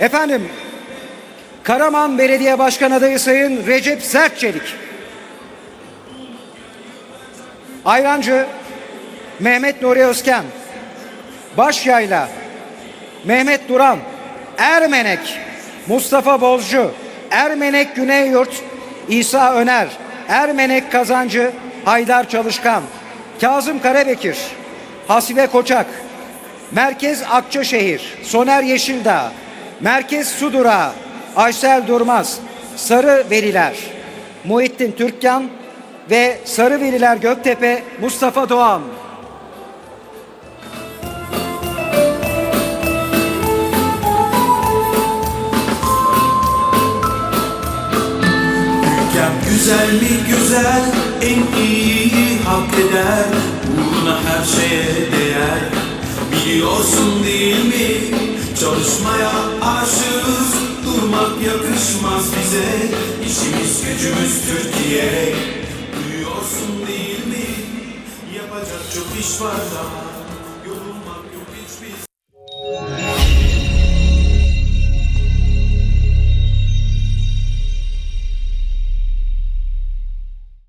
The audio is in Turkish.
Efendim, Karaman Belediye Başkan adayı Sayın Recep Sertçelik. Ayrancı Mehmet Nuri Özken. Başyayla Mehmet Duran. Ermenek Mustafa Bozcu. Ermenek Güneyyurt İsa Öner. Ermenek Kazancı Haydar Çalışkan. Kazım Karabekir. Hasibe Koçak. Merkez Akçaşehir, Soner Yeşildağ, Merkez Sudura, Aysel Durmaz, Sarı Veliler, Muhittin Türkkan ve Sarı Veliler Göktepe Mustafa Doğan. Ülkem güzel mi güzel en iyiyi hak eder. Uğruna her şeye değer. Biliyorsun değil mi çalışmaya aşığız Durmak yakışmaz bize. İşimiz gücümüz Türkiye. Duyuyorsun değil mi? Yapacak çok iş var daha